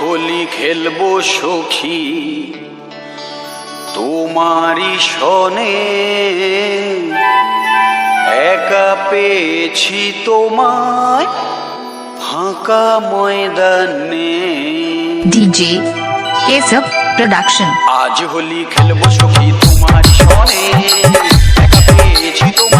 হোলি খেলব সখী। তোমারই সনে একা পেয়েছি তোমায় ফাঁকা ময়দানে। DJ Kesab Production. আজ হোলি খেলব সখী তোমার সনে একা পেয়েছি তোমায়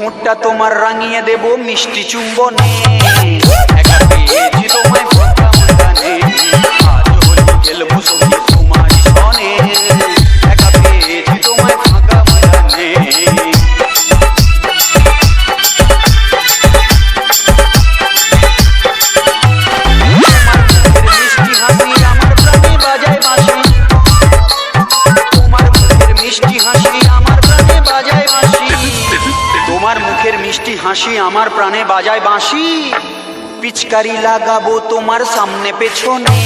ঠোঁটটা তোমার রাঙিয়ে দেব মিষ্টি চুম্বনে। একা পেয়েছি তোমায় হাসি আমার প্রাণে বাজায় বাঁশি। পিচকারি লাগাবো তোমার সামনে পেছনে।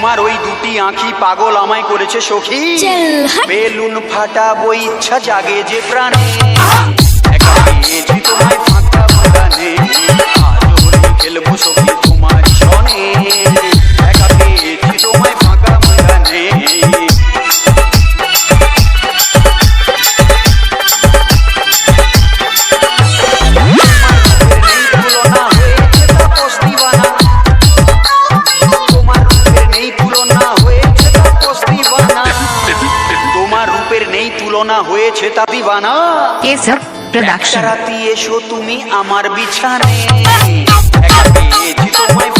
তোমার ওই দুটি আঁখি পাগল আমায় করেছে সখী। বেলুন ফাটাবো ইচ্ছা জাগে যে প্রাণে। নেই তুলনা হয়েছে তা দিবানা। এসব প্রোডাকশন রাতি এসো তুমি আমার বিছানে তোমায়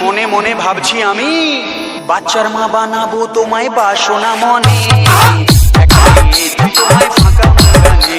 মনে মনে ভাবছি আমি বাচ্চার মা বানাবো তোমায় বাসনা মনে। তোমায় ফাঁকা ময়দানে